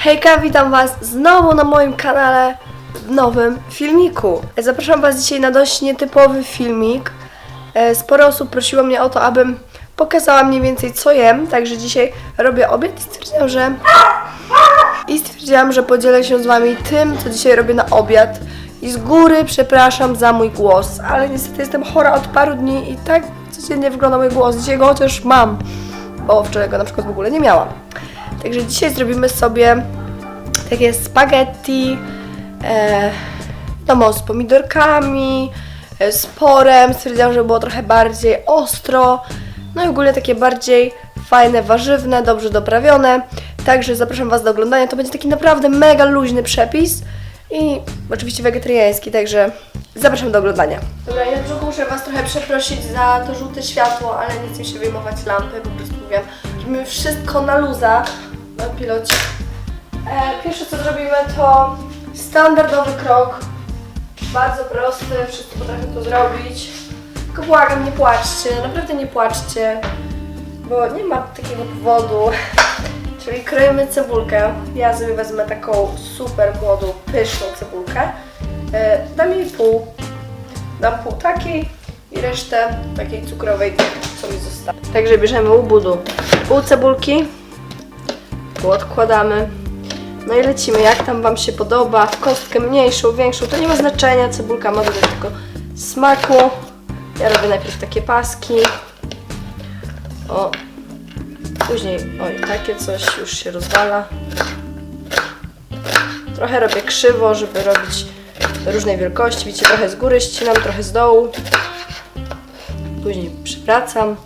Hejka, witam Was znowu na moim kanale w nowym filmiku. Zapraszam Was dzisiaj na dość nietypowy filmik. E, Sporo osób prosiło mnie o to, abym pokazała mniej więcej co jem, także dzisiaj robię obiad i stwierdziłam, że i stwierdziłam, że podzielę się z Wami tym, co dzisiaj robię na obiad. I z góry przepraszam za mój głos, ale niestety jestem chora od paru dni i tak codziennie wygląda mój głos. Dzisiaj go chociaż mam, bo wczoraj go na przykład w ogóle nie miałam. Także dzisiaj zrobimy sobie takie spaghetti, e, no, z pomidorkami, e, z porem. Stwierdziłam, że było trochę bardziej ostro. No i ogólnie takie bardziej fajne, warzywne, dobrze doprawione. Także zapraszam Was do oglądania. To będzie taki naprawdę mega luźny przepis i oczywiście wegetariański, także zapraszam do oglądania. Dobra, ja początku muszę Was trochę przeprosić za to żółte światło, ale chcę mi się wyjmować lampy, po prostu mówię, robimy wszystko na luza na pilocie. E, pierwsze co zrobimy to standardowy krok, bardzo prosty, wszyscy potrafią to zrobić. Tylko błagam, nie płaczcie, naprawdę nie płaczcie, bo nie ma takiego powodu. Czyli kroimy cebulkę. Ja sobie wezmę taką super młodą, pyszną cebulkę. E, dam jej pół. Dam pół takiej i resztę takiej cukrowej, co mi zostało. Także bierzemy u budu pół cebulki, tu odkładamy. No i lecimy, jak tam Wam się podoba, w kostkę mniejszą, większą, to nie ma znaczenia, cebulka ma dodać tylko smaku. Ja robię najpierw takie paski. O, później, oj, takie coś już się rozwala. Trochę robię krzywo, żeby robić różnej wielkości. Widzicie, trochę z góry ścinam, trochę z dołu. Później przywracam.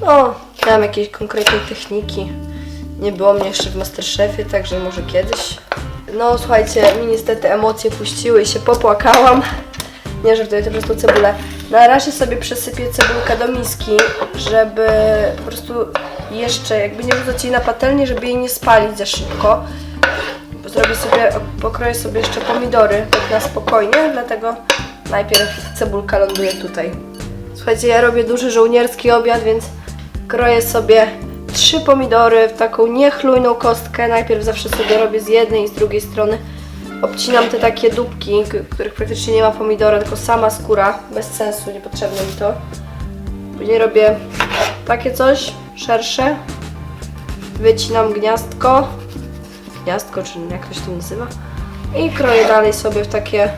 No, nie mam jakiejś konkretnej techniki. Nie było mnie jeszcze w Masterchefie, także może kiedyś. No słuchajcie, mi niestety emocje puściły i się popłakałam. Nie żartuję, to przez tą cebulę. Na razie sobie przesypię cebulkę do miski, żeby po prostu jeszcze jakby nie wrzucać jej na patelnię, żeby jej nie spalić za szybko. Zrobię sobie, pokroję sobie jeszcze pomidory, tak na spokojnie, dlatego najpierw cebulka ląduje tutaj. Słuchajcie, ja robię duży żołnierski obiad, więc kroję sobie trzy pomidory w taką niechlujną kostkę. Najpierw zawsze sobie robię z jednej i z drugiej strony. Obcinam te takie dupki, których praktycznie nie ma pomidora, tylko sama skóra. Bez sensu, niepotrzebne mi to. Później robię takie coś, szersze. Wycinam gniazdko. Gniazdko, czy jak ktoś to nazywa. I kroję dalej sobie w takie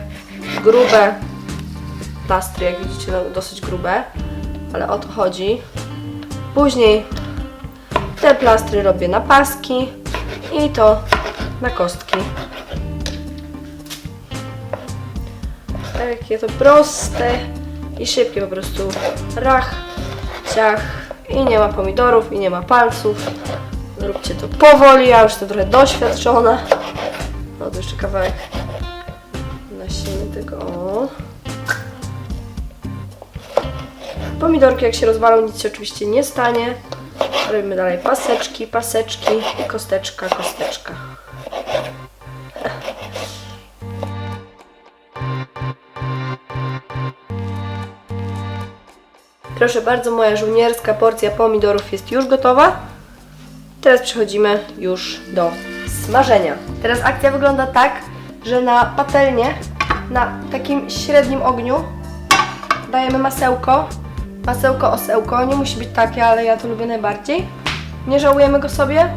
grube plastry, jak widzicie, no, dosyć grube. Ale o to chodzi. Później te plastry robię na paski i to na kostki. Takie to proste i szybkie po prostu. Rach, ciach i nie ma pomidorów i nie ma palców. Róbcie to powoli, ja już jestem trochę doświadczona. No to jeszcze kawałek nasiemy tego. O. Pomidorki jak się rozwalą, nic się oczywiście nie stanie. Robimy dalej paseczki, paseczki kosteczka, kosteczka. Proszę bardzo, moja żołnierska porcja pomidorów jest już gotowa. Teraz przechodzimy już do smażenia. Teraz akcja wygląda tak, że na patelnię, na takim średnim ogniu dajemy masełko. Masełko, osełko, nie musi być takie, ale ja to lubię najbardziej. Nie żałujemy go sobie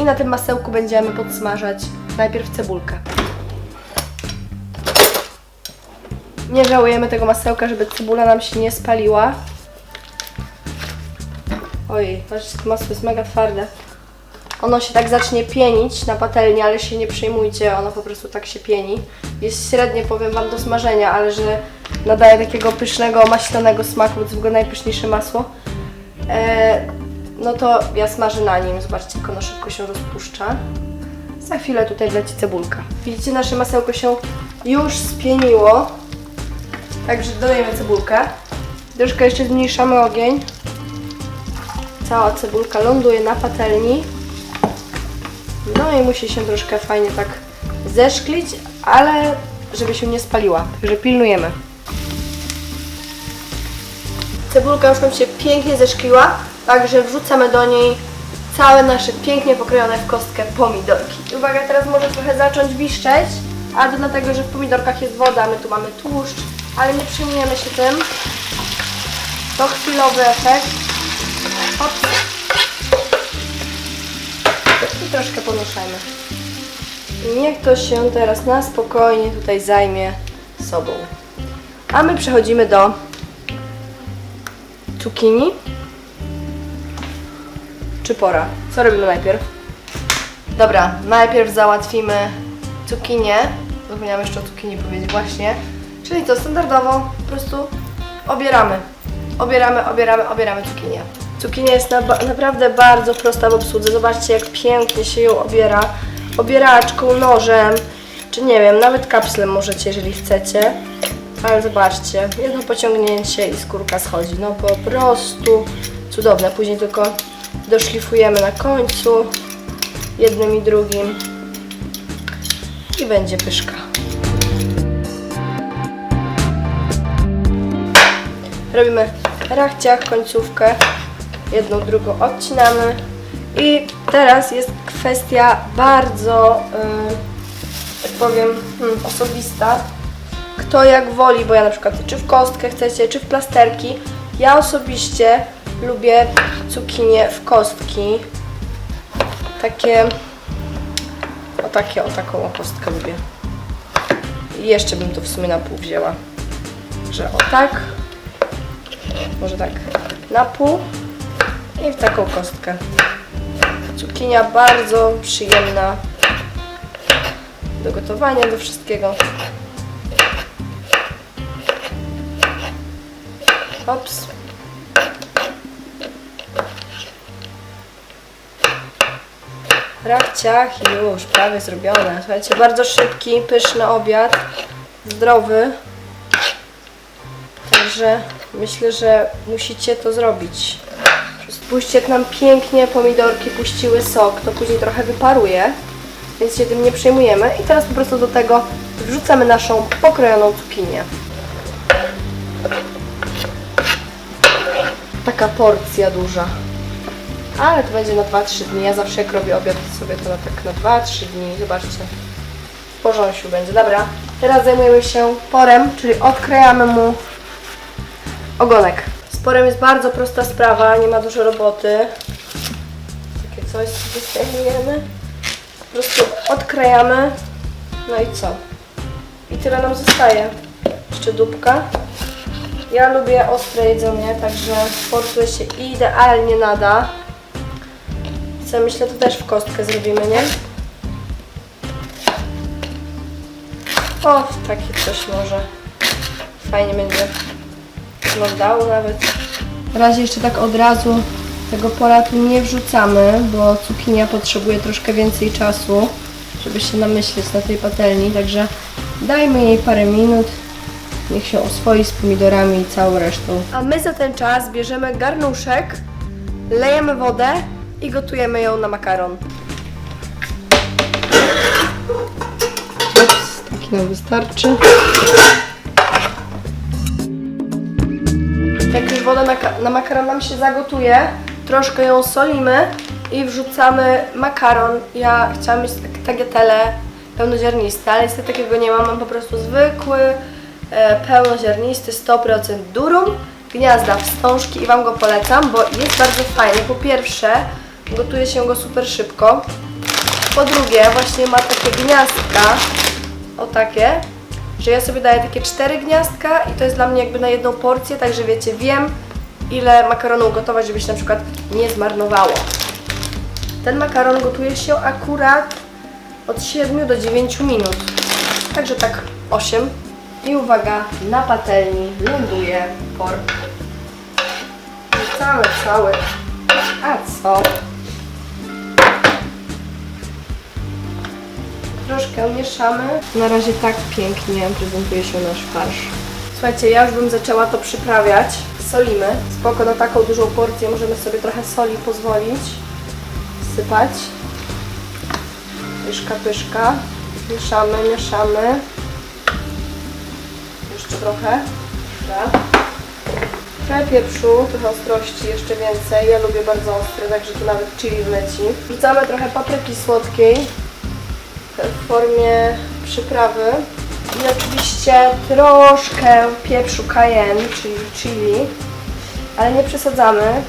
i na tym masełku będziemy podsmażać najpierw cebulkę. Nie żałujemy tego masełka, żeby cebula nam się nie spaliła. Ojej, patrzcie, to masło jest mega twarde. Ono się tak zacznie pienić na patelni, ale się nie przejmujcie, ono po prostu tak się pieni. Jest średnie, powiem Wam, do smażenia, ale że nadaje takiego pysznego, maślanego smaku, to jest w najpyszniejsze masło. E, no to ja smażę na nim, zobaczcie, jak ono szybko się rozpuszcza. Za chwilę tutaj leci cebulka. Widzicie, nasze masełko się już spieniło. Także dodajemy cebulkę. Troszkę jeszcze zmniejszamy ogień. Cała cebulka ląduje na patelni. No i musi się troszkę fajnie tak zeszklić, ale żeby się nie spaliła. Także pilnujemy. Cebulka już nam się pięknie zeszkliła, także wrzucamy do niej całe nasze pięknie pokrojone w kostkę pomidorki. Uwaga, teraz może trochę zacząć wiszczeć, a to dlatego, że w pomidorkach jest woda, my tu mamy tłuszcz, ale nie przyjmujemy się tym. To chwilowy efekt. Hop. I troszkę pomieszamy. Niech to się teraz na spokojnie tutaj zajmie sobą. A my przechodzimy do cukinii. Czy pora? Co robimy najpierw? Dobra, najpierw załatwimy cukinię. Zapomniałam jeszcze o cukinii powiedzieć właśnie. Czyli to standardowo po prostu obieramy. Obieramy, obieramy, obieramy cukinię. Cukinia jest na, naprawdę bardzo prosta w obsłudze. Zobaczcie jak pięknie się ją obiera. Obieraczką, nożem, czy nie wiem, nawet kapslem możecie, jeżeli chcecie. Ale zobaczcie, jedno pociągnięcie i skórka schodzi. No po prostu cudowne. Później tylko doszlifujemy na końcu jednym i drugim i będzie pyszka. Robimy rachciach, końcówkę, jedną, drugą odcinamy i teraz jest kwestia bardzo, yy, tak powiem, hmm, osobista. Kto jak woli, bo ja na przykład czy w kostkę chcecie, czy w plasterki. Ja osobiście lubię cukinie w kostki. Takie, o takie, o taką kostkę lubię. I jeszcze bym to w sumie na pół wzięła. Że o tak, może tak na pół i w taką kostkę. Cukinia bardzo przyjemna do gotowania, do wszystkiego. Ops. Rachciach już, prawie zrobione. Słuchajcie, bardzo szybki, pyszny obiad, zdrowy. Także myślę, że musicie to zrobić. Spójrzcie, jak nam pięknie pomidorki puściły sok, to później trochę wyparuje, więc się tym nie przejmujemy. I teraz po prostu do tego wrzucamy naszą pokrojoną cukinię. Taka porcja duża. Ale to będzie na 2-3 dni. Ja zawsze jak robię obiad to sobie to na tak na 2-3 dni. Zobaczcie. W porządku będzie. Dobra. Teraz zajmujemy się porem, czyli odkrajamy mu ogonek. Z porem jest bardzo prosta sprawa, nie ma dużo roboty. Takie coś zdejmujemy. Po prostu odkrajamy. No i co? I tyle nam zostaje. Jeszcze dupka. Ja lubię ostre jedzenie, także porcję się idealnie nada. Co myślę, to też w kostkę zrobimy, nie? O, takie coś może. Fajnie będzie wyglądało nawet. Na razie jeszcze tak od razu tego pora tu nie wrzucamy, bo cukinia potrzebuje troszkę więcej czasu, żeby się namyśleć na tej patelni, także dajmy jej parę minut. Niech się oswoi z pomidorami i całą resztą. A my za ten czas bierzemy garnuszek, lejemy wodę i gotujemy ją na makaron. Ups, taki nam wystarczy. Woda na, na makaron nam się zagotuje, troszkę ją solimy i wrzucamy makaron. Ja chciałam mieć tagliatelle pełnoziarniste, ale niestety takiego nie mam. Mam po prostu zwykły, e, pełnoziarnisty, 100% durum, gniazda wstążki i Wam go polecam, bo jest bardzo fajny. Po pierwsze, gotuje się go super szybko. Po drugie, właśnie ma takie gniazdka, o takie, że ja sobie daję takie cztery gniazdka i to jest dla mnie jakby na jedną porcję, także wiecie, wiem ile makaronu ugotować, żeby się na przykład nie zmarnowało. Ten makaron gotuje się akurat od 7 do 9 minut, także tak 8. I uwaga, na patelni ląduje por. Cały, cały. A co? Troszkę mieszamy. Na razie tak pięknie prezentuje się nasz farsz. Słuchajcie, ja już bym zaczęła to przyprawiać. Solimy. Spoko, na taką dużą porcję możemy sobie trochę soli pozwolić. Sypać. Pyszka, pyszka. Mieszamy, mieszamy. Jeszcze trochę. Dobra. Trochę pieprzu, trochę ostrości, jeszcze więcej. Ja lubię bardzo ostre, także tu nawet chili wleci. Wrzucamy trochę papryki słodkiej w formie przyprawy. I oczywiście troszkę pieprzu cayenne, czyli chili, ale nie przesadzamy,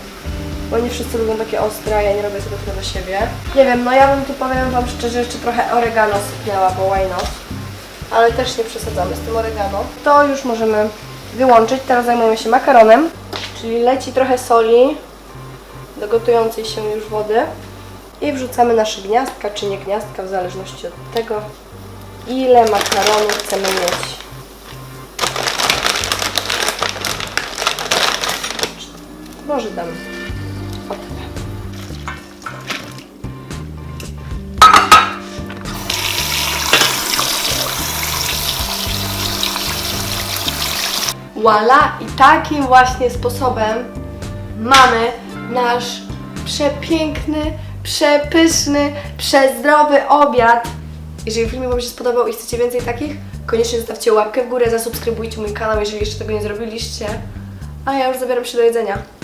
bo nie wszyscy lubią takie ostre, ja nie robię tego tylko dla siebie. Nie wiem, no ja bym tu powiem Wam szczerze, jeszcze trochę oregano sypnęła, bo why not? Ale też nie przesadzamy z tym oregano. To już możemy wyłączyć. Teraz zajmujemy się makaronem, czyli leci trochę soli do gotującej się już wody i wrzucamy nasze gniazdka, czy nie gniazdka, w zależności od tego, ile makaronu chcemy mieć. Może dam o tyle. Voila! I takim właśnie sposobem mamy nasz przepiękny, przepyszny, przezdrowy obiad. Jeżeli film Wam się spodobał i chcecie więcej takich, koniecznie zostawcie łapkę w górę, zasubskrybujcie mój kanał, jeżeli jeszcze tego nie zrobiliście. A ja już zabieram się do jedzenia.